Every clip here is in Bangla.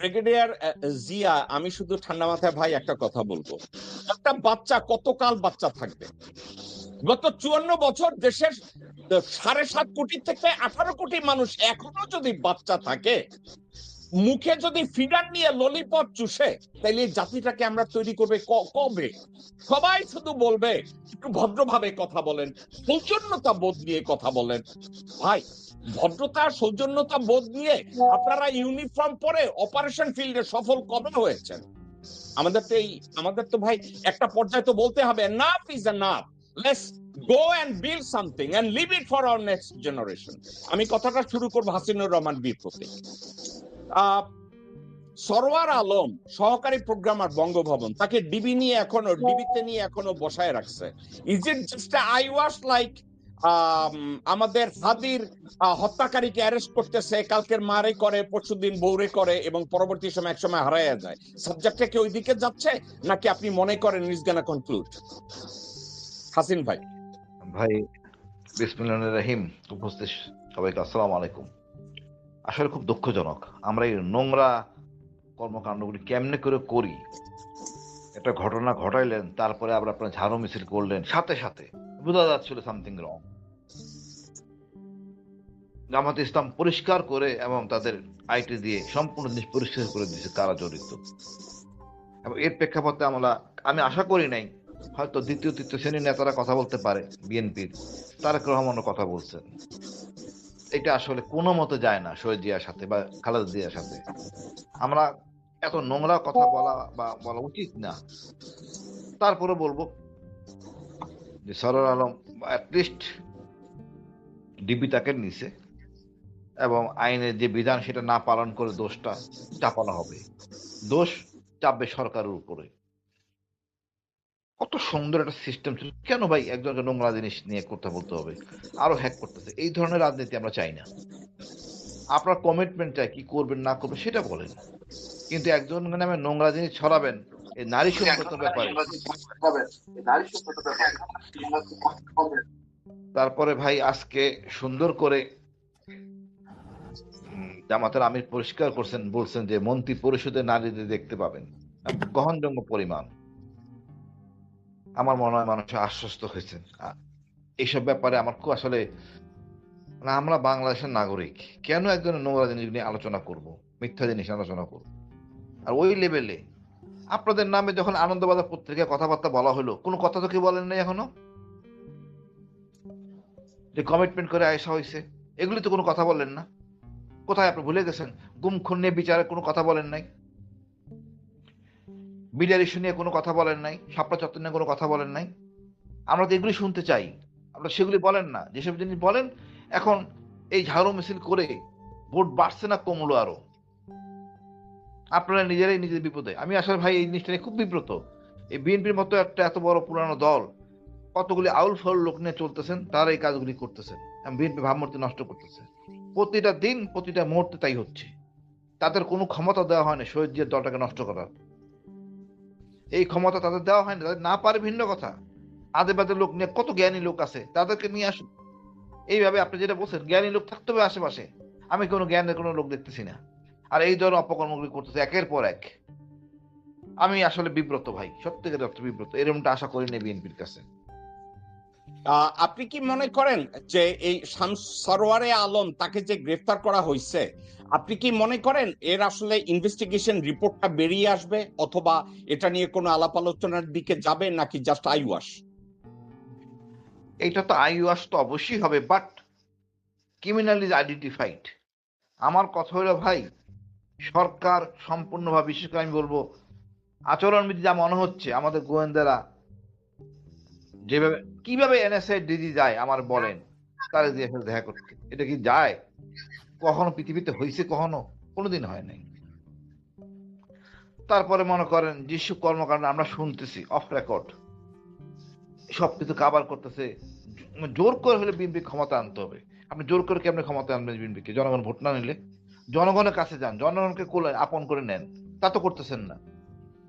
ব্রিগেডিয়ার জিয়া, আমি শুধু ঠান্ডা মাথায় ভাই একটা কথা বলব। একটা বাচ্চা কতকাল বাচ্চা থাকবে? গত চুয়ান্ন বছর দেশের সাড়ে সাত কোটি থেকে আঠারো কোটি মানুষ এখনও যদি বাচ্চা থাকে, মুখে যদি ফিডার নিয়ে ললিপপ চুষে, তাইলে জাতিটাকে আমরা তৈরি করবে কবে? সবাই শুধু বলবে, একটু ভদ্রভাবে কথা বলেন সৌজন্যতা বোধ নিয়ে কথা বলেন। ভাই ভদ্রতা সৌজন্যতা বোধ নিয়ে আপনারা ইউনিফর্ম পরে অপারেশন ফিল্ডে সফল কবে হয়েছেন? আমাদের তো এই আমাদের তো ভাই একটা পর্যায়ে তো বলতে হবে enough is enough let's go and build something and leave it for our next generation আমি কথাটা শুরু করব হাসিনুর রহমান বীর প্রতি আহ, সরওয়ার আলম সহকারী প্রোগ্রামার বঙ্গভবন তাকে ডিবি নিয়ে এখনও ডিবিতে নিয়ে এখনও বসায় রাখছে। Is it just eyewash like আমাদের হাদির হত্যাকারীকে অ্যারেস্ট করতেছে, কালকের মারে করে, পরশুদিন বৌরে করে এবং পরবর্তী সময় একসময় হারাইয়া যায়। সাবজেক্টটা কি ওইদিকে যাচ্ছে, নাকি আপনি মনে করেন ইজ গানা কনক্লুড হাসিন ভাই। ভাই বিসমিল্লাহ রহিম, উপস্থিত সবাইকে, আসসালামু আলাইকুম। আসলে খুব দুঃখজনক, আমরা এই নোংরা কর্মকাণ্ডগুলি কেমনে করে করি? একটা ঘটনা ঘটাইলেন, তারপরে আবার আপনার ঝাড়ু মিছিল করলেন, সাথে সাথে বোঝা যাচ্ছিল সামথিং রং জামাত ইসলাম পরিষ্কার করে এবং তাদের আইটি দিয়ে সম্পূর্ণ জিনিস পরিষ্কার করে দিয়েছে কারা জড়িত। এবং এর প্রেক্ষাপটে আমরা, আমি আশা করি নাই, হয়তো দ্বিতীয়, তৃতীয় শ্রেণির নেতারা কথা বলতে পারে, বিএনপির, তারেক রহমানও কথা বলছেন। এটা আসলে কোনো মতো যায় না শহীদ জিয়ার সাথে বা খালেদা জিয়ার সাথে। আমরা এত নোংরা কথা বলা বা বলা উচিত না। তারপরে বলব যে সরর আলম অ্যাটলিস্ট ডিবি তাকে নিছে। এবং আইনের যে বিধান সেটা না পালন করে দোষটা চাপানো হবে। দোষ চাপবে সরকারের উপরে। কত সুন্দর একটা সিস্টেম ছিল। কেন ভাই একজনকে নোংরা জিনিস নিয়ে করতে বলতে হবে? আরও হ্যাক করতেছে। এই ধরনের রাজনীতি আমরা চাই না। আপনার কমিটমেন্টটা কি করবেন, না করবেন সেটা বলেন। কিন্তু একজন নামে নোংরা জিনিস ছড়াবেন, এই নারী সংকটের ব্যাপারে। তারপরে ভাই আজকে সুন্দর করে জামাতের আমির পরিষ্কার করছেন, বলছেন যে মন্ত্রী পরিষদে নারীদের দেখতে পাবেন। গ্রহণযোগ্য পরিমাণ। আমার মনে হয় মানুষ আশ্বস্ত হয়েছেন। এইসব ব্যাপারে আমার খুব আসলে মানে আমরা বাংলাদেশের নাগরিক, কেন একজন নোংরা জিনিস নিয়ে আলোচনা করব? মিথ্যা জিনিস আলোচনা করব? আর ওই লেভেলে, আপনাদের নামে যখন আনন্দবাজার পত্রিকায় কথাবার্তা বলা হলো, কোনো কথা তো কি বলেন নাই এখনও? যে কমিটমেন্ট করে আসা হয়েছে, এগুলি তো কোনো কথা বলেন না। কোথায় আপনি ভুলে গেছেন? গুম, খুন নিয়ে বিচারে কোনো কথা বলেন নাই? মিডিয়ার ইস্যু নিয়ে কোনো কথা বলেন নাই? সাপড়া চত্বর নিয়ে কোনো কথা বলেন নাই? আমরা তো এগুলি শুনতে চাই। আপনারা সেগুলি বলেন না। যেসব জিনিস বলেন, এখন এই ঝাড়ু মিছিল করে ভোট বাড়ছে না কমলো আরও। আপনারা নিজেরাই নিজের বিপদে। আমি আসলে ভাই, এই জিনিসটা নিয়ে খুব বিব্রত। এই বিএনপির মতো একটা এত বড় পুরানো দল, কতগুলি আউল ফাউল লোক নিয়ে চলতেছেন, তারা এই কাজগুলি করতেছেন। বিএনপি ভাবমূর্তি নষ্ট করতেছে। প্রতিটা দিন, প্রতিটা মুহূর্তে তাই হচ্ছে। তাদের কোনো ক্ষমতা দেওয়া হয় না শহীদ জিয়ার দলটাকে নষ্ট করার। এই ক্ষমতা তাদের দেওয়া হয় না, তাদের না পারে ভিন্ন কথা। আদে বাদে লোক নিয়ে কত জ্ঞানী লোক আছে, তাদেরকে নিয়ে আসুন। এইভাবে আপনি যেটা বলছেন, জ্ঞানী লোক থাকতে হবে আশেপাশে। আমি কোনো জ্ঞানের কোনো লোক দেখতেছি না। আর এই ধরনের অপকর্মগুলি করতেছে একের পর এক। আমি আসলে বিব্রত ভাই, সত্যিকারের অর্থ বিব্রত। এরকমটা আশা করি না বিএনপির কাছে। আপনি কি মনে করেন যে এই সরওয়ারে আলম তাকে যে গ্রেফতার করা হয়েছে আপনি কি মনে করেন এর আসলে ইনভেস্টিগেশন রিপোর্টটা বেরিয়ে আসবে অথবা এটা নিয়ে কোনো আলাপ আলোচনার দিকে যাবে নাকি জাস্ট আই ওয়াশ এইটা তো আইওয়াস তো অবশ্যই হবে বাট ক্রিমিনাল ইজ আইডেন্টিফাইড আমার কথা হলো ভাই, সরকার সম্পূর্ণভাবে, বিশেষ করে আমি বলব, আচরণবিধি যা মনে হচ্ছে আমাদের গোয়েন্দারা যেভাবে, কীভাবে এনএসআই ডিজি যায় আমার বলেন। তারা দিয়ে দেখা করতে। এটা কি যায়? কখনো পৃথিবীতে হয়েছে কখনো? কোনোদিন হয় নাই। তারপরে মনে করেন যেসব কর্মকাণ্ড আমরা শুনতেছি অফ রেকর্ড সবকিছু কাবার করতেছে। জোর করে হলে বিএনপি ক্ষমতা আনতে হবে। আপনি জোর করে কেমনে ক্ষমতা আনবেন বিএনপিকে জনগণ ভোট না নিলে? জনগণের কাছে যান, জনগণকে কোলে আপন করে নেন। তা তো করতেছেন না।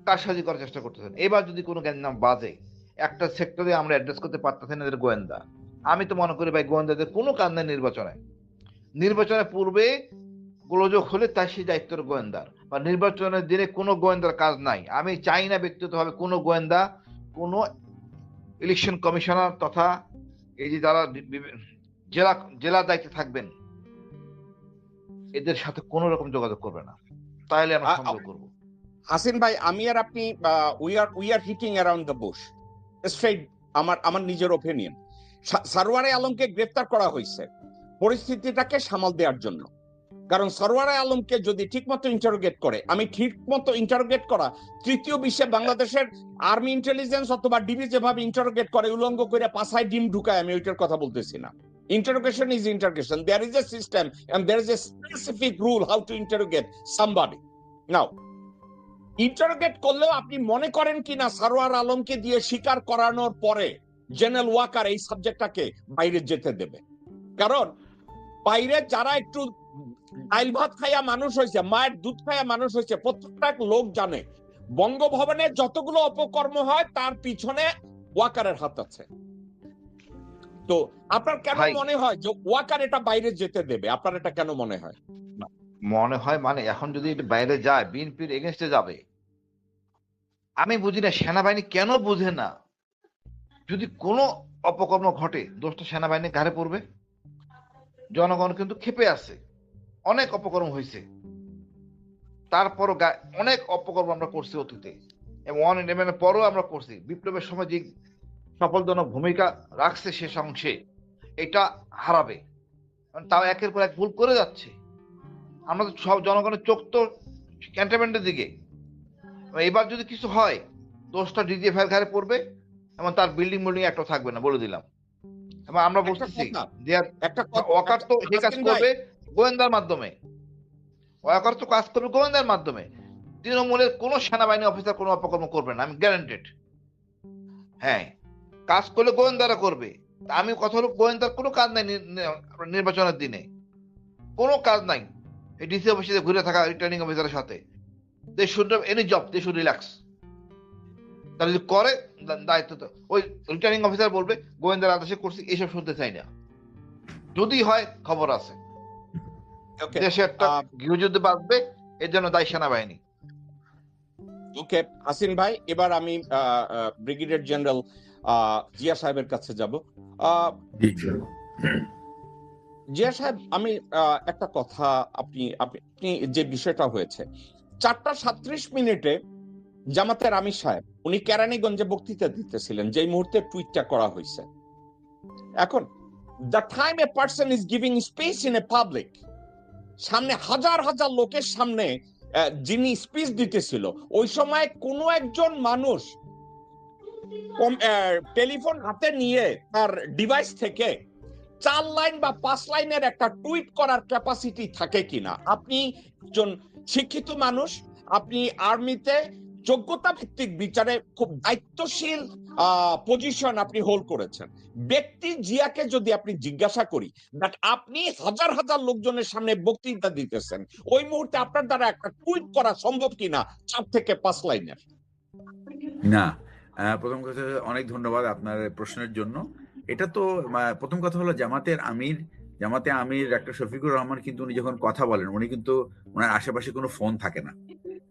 কারসাজি করার চেষ্টা করতেছেন। এবার যদি কোনো নাম বাজে একটা সেক্টরে আমরা অ্যাড্রেস করতে পারতেছি না এদের গোয়েন্দা। আমি তো মনে করি ভাই গোয়েন্দাদের কোনো কাজ নেই নির্বাচনে। নির্বাচনের পূর্বে গোলযোগ হলে তাই সেই দায়িত্বের গোয়েন্দার বা নির্বাচনের দিনে কোনো গোয়েন্দার কাজ নাই। আমি চাই না ব্যক্তিগতভাবে কোনো গোয়েন্দা কোনো ইলেকশন কমিশনার তথা এই যে যারা জেলা জেলা দায়িত্বে থাকবেন এদের সাথে কোনো রকম যোগাযোগ করবে না। তাহলে আমরা সন্দেহ করব। হাসিন ভাই আমি আর আপনি we are we are hitting around the bush straight আমার আমার নিজের ওপিনিয়ন সারওয়ারে আলমকে গ্রেফতার করা হয়েছে। পরিস্থিতিটাকে সামাল দেওয়ার জন্য। কারণ সরওয়ারে আলমকে যদি ঠিকমতো ইন্টারোগেট করে, আমি ঠিকমতো ইন্টারোগেট করা তৃতীয় বিশ্বে বাংলাদেশের আর্মি ইন্টেলিজেন্স অথবা ডিবি যেভাবে ইন্টারোগেট করে, উলঙ্গ করে পাশায় ডিম ঢুকায়, আমি ওইটার কথা বলতেছি না। Interrogation is interrogation. There is a system and there is a specific rule how to interrogate somebody. Now interrogate করলেও আপনি মনে করেন কিনা সারোয়ার আলমকে দিয়ে স্বীকার করানোর পরে জেনারেল ওয়াকার এই সাবজেক্টটাকে বাইরে যেতে দেবে। কারণ বাইরে যারা একটু ডাইল ভাত খাইয়া মানুষ হয়েছে মায়ের দুধ খাইয়া মানুষ হয়েছে প্রত্যেকটা লোক জানে বঙ্গভবনে যতগুলো অপকর্ম হয় তার পিছনে ওয়াকারের হাত আছে। তো আপনার কেন মনে হয় যে ওয়াকার এটা বাইরে যেতে দেবে? আপনার এটা কেন মনে হয়? মনে হয় মানে এখন যদি এটা বাইরে যায়, বিএনপির এগেনস্টে যাবে। আমি বুঝি না, সেনাবাহিনী কেন বুঝে না? যদি কোনো অপকর্ম ঘটে, দোষটা সেনাবাহিনী ঘাড়ে পড়বে। জনগণ কিন্তু ক্ষেপে আছে। অনেক অপকর্ম হয়েছে। তারপরও অনেক অপকর্ম আমরা করছি অতীতে। এবং ওয়ান ইলেভেনের পরও আমরা করছি। বিপ্লবের সময় যে সফলজনক ভূমিকা রাখছে শেষ অংশে, এটা হারাবে। তাও একের পর এক ভুল করে যাচ্ছে। আমরা তো সব জনগণের চোখ তো ক্যান্টনমেন্টের দিকে। এবার যদি কিছু হয় দোষটা ডিজিএফ এর ঘাড়ে পড়বে এবং তার বিল্ডিং বিল্ডিং একটা থাকবে না বলে দিলাম। এবং আমরা বুঝতেছি যে একটা ওয়াকার তো সে কাজ করবে গোয়েন্দার মাধ্যমে। ওয়াকার তো কাজ করবে গোয়েন্দার মাধ্যমে। তৃণমূলের কোনো সেনাবাহিনী অফিসার কোনো অপকর্ম করবে না আমি গ্যারান্টেড হ্যাঁ কাজ করলে গোয়েন্দারা করবে। আমি কথা হলো গোয়েন্দার কোনো কাজ নাই নির্বাচনের দিনে। কোনো কাজ নাই। ডিসি অফিসে ঘুরে থাকা রিটার্নিং অফিসারের সাথে। They should any job they should relax তারা যদি করে দায়িত্ব তো ওই রিটার্নিং অফিসার বলবে গোয়েন্দার আদেশে করছি এইসব শুনতে চাই না। যদি হয় খবর আছে। দেশে একটা গৃহযুদ্ধ বাঁচবে এর জন্য দায়ী সেনাবাহিনী। ওকে হাসিন ভাই এবার আমি ব্রিগেডিয়ার জেনারেল জিয়া সাহেবের কাছে যাব। আহ, জিয়া সাহেব, আমি একটা কথা আপনি আপনি যে বিষয়টা হয়েছে। চারটা সাত্রিশ মিনিটে জামাতের আমির সাহেব, উনি কেরানীগঞ্জে বক্তৃতা দিতেছিলেন, যেই মুহূর্তে টুইটটা করা হয়েছে। এখন the time a person is giving space in a public সামনে হাজার হাজার লোকের সামনে যিনি স্পিচ দিতেছিল, ওই সময় কোনো একজন মানুষ টেলিফোন হাতে নিয়ে তার ডিভাইস থেকে চার লাইন বা পাঁচ লাইনের একটা টুইট করার ক্যাপাসিটি থাকে কিনা? আপনি একজন শিক্ষিত মানুষ, আপনি আর্মিতে যোগ্যতা ভিত্তিক বিচারে খুব দায়িত্বশীল পজিশন আপনি হোল্ড করেছেন। ব্যক্তি জিয়াকে যদি আপনি জিজ্ঞাসা করি that আপনি হাজার হাজার লোকজনের সামনে বক্তৃতা দিতেছেন, ওই মুহূর্তে আপনার দ্বারা একটা টুইট করা সম্ভব কিনা চার থেকে পাঁচ লাইনের? না। প্রথম কথা, অনেক ধন্যবাদ আপনার প্রশ্নের জন্য। এটা তো প্রথম কথা হলো জামাতের আমির জামাতে আমির ডাক্তার শফিকুর রহমান কিন্তু উনি যখন কথা বলেন উনি কিন্তু ওনার আশেপাশে কোনো ফোন থাকে না।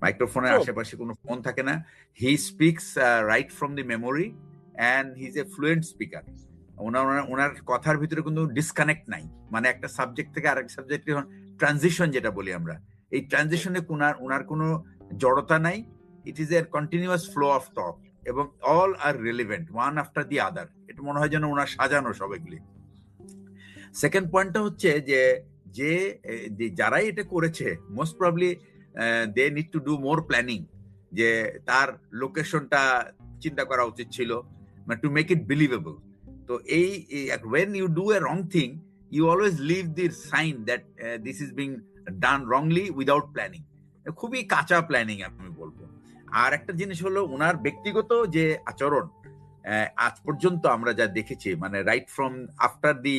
মাইক্রোফোনের আশেপাশে কোনো ফোন থাকে না। He speaks right from the memory and he is a fluent speaker ওনার ওনার- কথার ভিতরে কিন্তু ডিসকানেক্ট নাই। মানে একটা সাবজেক্ট থেকে আরেক সাবজেক্ট ট্রানজিশন যেটা বলি আমরা। এই ট্রানজিশনে ওনার ওনার কোনো জড়তা নাই। It is a continuous flow of talk এবং all are relevant one after the other এটা মনে হয় যেন ওনার সাজানো সবাইগুলি সেকেন্ড পয়েন্টটা হচ্ছে যে যে যারাই এটা করেছে most probably they need to do more planning যে, তার লোকেশনটা চিন্তা করা উচিত ছিল মানে টু মেক ইট বিলিভেবল তো এই when you do a wrong thing you always leave the sign that this is being done wrongly without planning খুবই কাঁচা প্ল্যানিং আমি বলব। আর একটা জিনিস হলো, ওনার ব্যক্তিগত যে আচরণ আজ পর্যন্ত আমরা যা দেখেছি মানে রাইট ফ্রম আফটার দি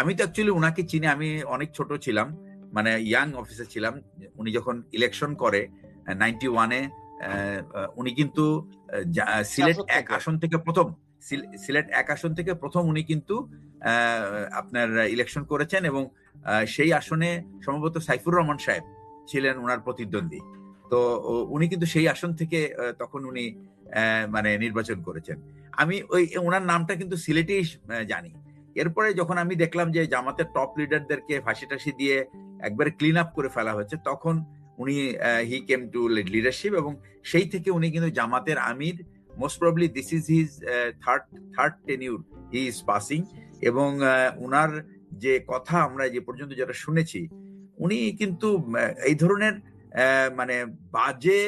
আমি তো অ্যাকচুয়ালি ওনাকে চিনি আমি অনেক ছোট ছিলাম মানে ইয়াং অফিসার ছিলাম উনি যখন ইলেকশন করে নাইনটি ওয়ানে উনি কিন্তু সিলেট এক আসন থেকে প্রথম সিলেট এক আসন থেকে প্রথম উনি কিন্তু আপনার ইলেকশন করেছেন এবং সেই আসনে সম্ভবত সাইফুর রহমান সাহেব ছিলেন ওনার প্রতিদ্বন্দ্বী। তো উনি কিন্তু সেই আসন থেকে তখন উনি মানে নির্বাচন করেছেন। আমি ওই ওনার নামটা কিন্তু সিলেটেই জানি। এরপরে যখন আমি দেখলাম যে জামাতের টপ লিডারদেরকে ফাঁসি টাসি দিয়ে একবারে ক্লিন আপ করে ফেলা হয়েছে তখন উনি হি কেম টু লিডারশিপ এবং সেই থেকে উনি কিন্তু জামাতের আমির most probably this is his third third tenure he is passing এবং উনার যে কথা আমরা যে পর্যন্ত যেটা শুনেছি, উনি কিন্তু এই ধরনের মানে বাজে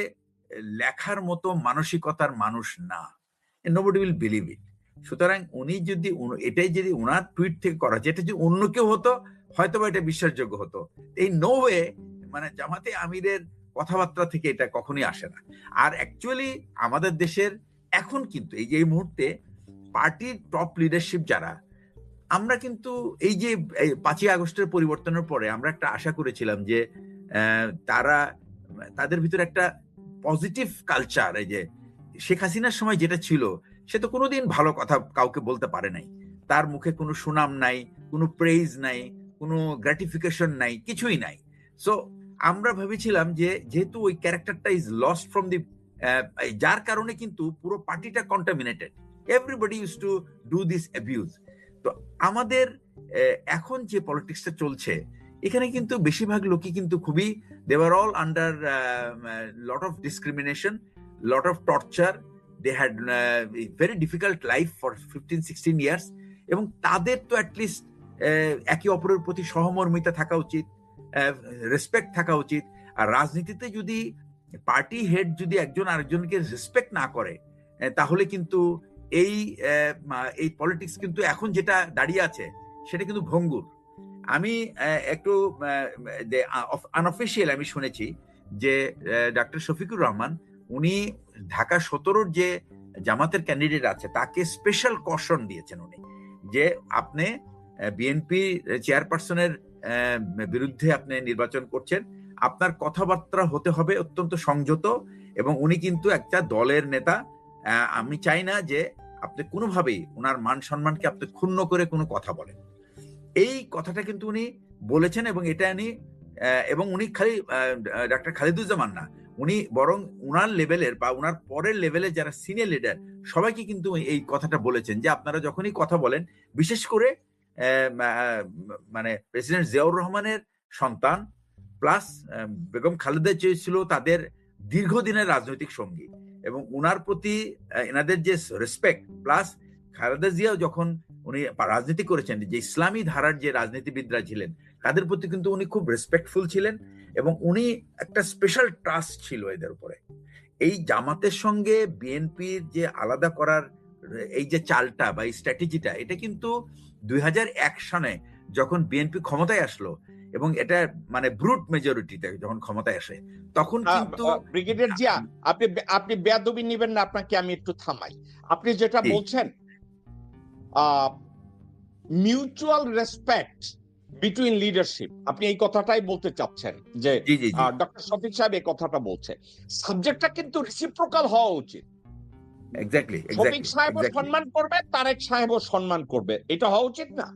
লেখার মতো মানসিকতার মানুষ না। নোবডি উইল বিলিভ ইট সুতরাং উনি যদি এটাই যদি ওনার টুইট থেকে করা, যেটা যদি অন্য কেউ হতো হয়তো বা এটা বিশ্বাসযোগ্য হতো। এই নো ওয়ে মানে জামাতে আমিরের কথাবার্তা থেকে এটা কখনোই আসে না। আর অ্যাকচুয়ালি আমাদের দেশের এখন কিন্তু এই যে, এই মুহূর্তে পার্টির টপ লিডারশিপ যারা, আমরা কিন্তু এই যে পাঁচই আগস্টের পরিবর্তনের পরে আমরা একটা আশা করেছিলাম যে তারা, তাদের ভিতরে একটা পজিটিভ কালচার এই যে শেখ হাসিনার সময় যেটা ছিল, সে তো কোনোদিন ভালো কথা কাউকে বলতে পারে নাই। তার মুখে কোনো সুনাম নাই, কোনো প্রেইজ নাই, কোনো গ্র্যাটিফিকেশন নাই, কিছুই নাই। সো আমরা ভেবেছিলাম যে যেহেতু ওই ক্যারেক্টারটা ইজ লস্ট ফ্রম দি যার কারণে কিন্তু পুরো পার্টিটা contaminated everybody use to do this abuse তো আমাদের এখন যে পলিটিক্সটা চলছে এখানে কিন্তু বেশিরভাগ লোকই কিন্তু খুবই দেওয়ার all under lot of discrimination lot of torture they had very difficult life for fifteen sixteen years এবং তাদের তো অ্যাটলিস্ট একে অপরের প্রতি সহমর্মিতা থাকা উচিত রেসপেক্ট থাকা উচিত। আর রাজনীতিতে যদি পার্টি হেড যদি একজন আরেকজনকে রেসপেক্ট না করে তাহলে কিন্তু এই এই পলিটিক্স কিন্তু এখন যেটা দাঁড়িয়ে আছে, সেটা কিন্তু ভঙ্গুর। আমি একটু আনঅফিসিয়াল আমি শুনেছি যে ডাক্তার শফিকুর রহমান উনি ঢাকা সতেরোর যে জামাতের ক্যান্ডিডেট আছে, তাকে স্পেশাল কশন দিয়েছেন উনি যে, আপনি বিএনপি চেয়ারপারসনের বিরুদ্ধে আপনি নির্বাচন করছেন, আপনার কথাবার্তা হতে হবে অত্যন্ত সংযত এবং উনি কিন্তু একটা দলের নেতা। আমি চাই না যে, আপনি কোনোভাবেই ওনার মান সম্মানকে আপনি ক্ষুণ্ণ করে কোনো কথা বলেন। এই কথাটা কিন্তু উনি বলেছেন এবং এটা উনি এবং উনি খালি ডাক্তার খালিদুজ্জামান না, উনি বরং উনার লেভেলের বা উনার পরের লেভেলের যারা সিনিয়র লিডার সবাইকে কিন্তু এই কথাটা বলেছেন যে আপনারা যখনই কথা বলেন, বিশেষ করে মানে প্রেসিডেন্ট জিয়াউর রহমানের সন্তান প্লাস বেগম খালেদা ছিল তাদের দীর্ঘদিনের রাজনৈতিক সঙ্গী এবং উনার প্রতি এনাদের যে রেসপেক্ট প্লাস খালেদা জিয়া যখন উনি রাজনীতি করেছেন যে ইসলামী ধারার যে রাজনীতিবিদরা ছিলেন তাদের প্রতি কিন্তু উনি খুব রেসপেক্টফুল ছিলেন এবং উনি একটা স্পেশাল ট্রাস্ট ছিল এদের উপরে। এই জামাতের সঙ্গে বিএনপির যে আলাদা করার এই যে চালটা বা এই স্ট্র্যাটেজিটা এটা কিন্তু দুই এক সনে যখন বিএনপি ক্ষমতায় আসলো এবং এটা মানে ব্রুট মেজরিটিতে যখন ক্ষমতায় আসে তখন কিন্তু ব্রিগেডিয়ার জিয়া আপনি আপনি বেয়াদবি নেবেন না আপনাকে আমি একটু থামাই। আপনি যেটা বলছেন মিউচুয়াল রেসপেক্ট বিটুইন লিডারশিপ আপনি এই কথাটাই বলতে চাচ্ছেন যে ডক্টর শফিক সাহেব এই কথাটা বলছে। সাবজেক্টটা কিন্তু রিসিপ্রোকাল হওয়া উচিত। এক্স্যাক্টলি শফিক সাহেবও সম্মান করবে তারেক সাহেবও সম্মান করবে। এটা হওয়া উচিত না?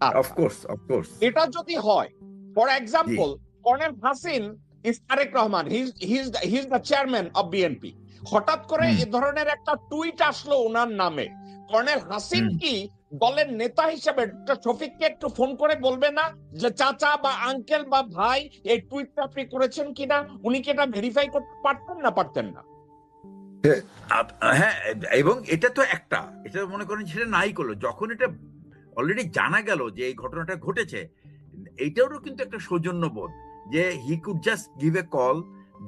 আচ্ছা। অফ কোর্স এটা যদি হয় for example colonel Hasin is Tarek Rahman his his the chairman of BNP হঠাৎ করে এ ধরনের একটা টুইট আসলো ওনার নামে। কর্নেল হাসিন কি দলের নেতা হিসেবে শফিককে একটু ফোন করে বলবে না যে চাচা বা আঙ্কেল বা ভাই এই টুইটটা আপনি করেছেন কিনা? উনি কি এটা ভেরিফাই করতে পারতেন না পারতেন না? হ্যাঁ এবং এটা তো একটা। এটা মনে করেন সেটা নাই করল। যখন এটা অলরেডি জানা গেল যে এই ঘটনাটা ঘটেছে এইটারও কিন্তু একটা সৌজন্য বোধ যে he could just give a call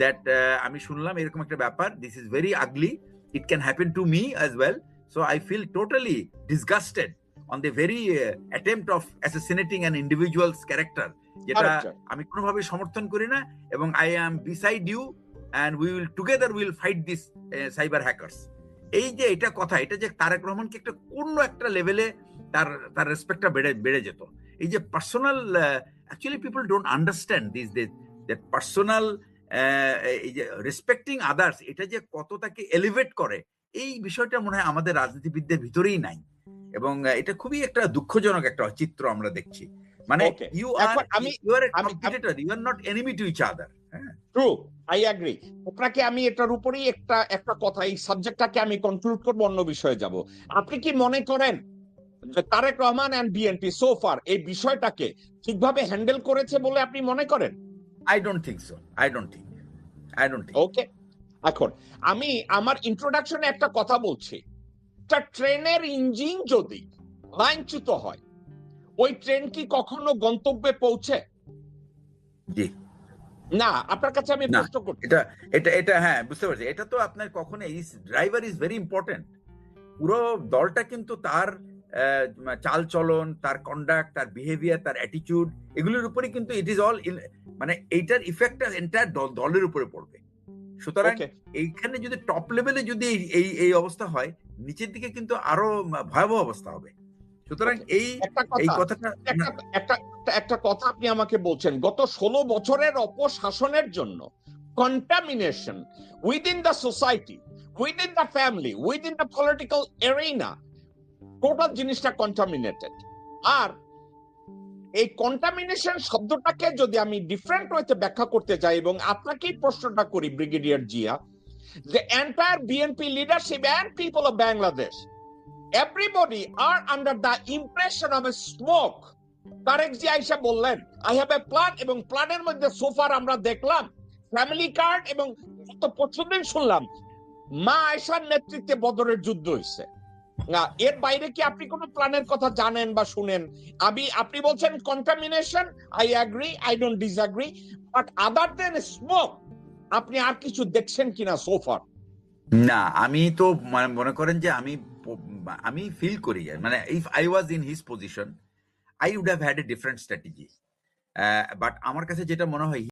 that আমি শুনলাম এরকম একটা ব্যাপার this is very ugly it can happen to me as well so I feel totally disgusted on the very attempt of assassinating an individual's character যেটা আচ্ছা। আমি কোনোভাবে সমর্থন করি না এবং I am beside you and we will together will fight this cyber hackers এই যে এটা কথা এটা যে তারেক রহমানকে একটা কোন একটা লেভেলে তার তার রেসপেক্টটা বেড়ে বেড়ে যেত। এই যে personal actually people don't understand this that personal এই যে রেসপেক্টিং আদার্স এটা যে কত তাকে এলিভেট করে এই বিষয়টা মনে হয় আমাদের রাজনীতিবিদদের ভিতরেই নাই। এবং এটা খুবই একটা দুঃখজনক একটা চিত্র আমরা দেখছি। মানে ইউ আর আমি- you are competitor you are not enemy to each other true I agree আপনাকে আমি এটার উপরেই একটা একটা কথা এই সাবজেক্টটাকে আমি কনক্লুড করব অন্য বিষয়ে যাব। আপনি কি মনে করেন যে Tarek Rahman and BNP so far এই বিষয়টাকে ঠিকভাবে হ্যান্ডেল করেছে বলে আপনি মনে করেন? I don't think so I don't think I don't think okay এখন আমি আমার ইন্ট্রোডাকশনে একটা কথা বলছি। একটা ট্রেনের ইঞ্জিন যদি লাইনচ্যুত হয় ওই ট্রেন কি কখনো গন্তব্যে পৌঁছে? জি। না আপনার কাছে আমি প্রশ্ন করছি। এটা এটা এটা হ্যাঁ বুঝতে পারছি। এটা তো আপনার কখনো ড্রাইভার ইজ ভেরি ইম্পর্টেন্ট পুরো দলটা কিন্তু তার চাল চলন তার কন্ডাক্ট তার বিহেভিয়ার তার অ্যাটিটিউড এগুলোর উপরে কিন্তু ইট ইজ অল মানে এইটার ইফেক্টটা এন্টায়ার দলের উপরে পড়বে। সুতরাং এইখানে যদি টপ লেভেলে যদি এই- এই অবস্থা হয় নিচের দিকে কিন্তু আরও ভয়াবহ অবস্থা হবে। সুতরাং এই এই কথা কথাটা একটা কথা আপনি আমাকে বলছেন গত ষোলো বছরের অপশাসনের জন্য contamination within the society within the family within the political arena total জিনিসটা কন্টামিনেটেড আর এই কন্টামিনেশন শব্দটাকে যদি আমি ডিফারেন্ট ওয়েতে ব্যাখ্যা করতে চাই এবং আপনাকেই প্রশ্নটা করি ব্রিগেডিয়ার জিয়া, যে entire BNP leadership and people of Bangladesh everybody are under the impression of a smoke. Tarek ji আইসা বললেন আই হ্যাভ এ প্ল্যান এবং প্ল্যানের মধ্যে সোফার আমরা দেখলাম ফ্যামিলি কার্ড এবং গত পরশুদিন শুনলাম, মা আয়সার নেতৃত্বে বদরের যুদ্ধ হয়েছে। এর বাইরে কি আপনি কোনো প্ল্যানের কথা জানেন বা শুনেন? আমি আপনি বলছেন contamination I agree I don't disagree but other than smoke আপনি আর কিছু দেখছেন কিনা সোফার না, আমি তো মানে মনে করেন যে আমি আমি ফিল করি মানে if I was in his position I would have had a different strategy but আমার কাছে যেটা মনে হয়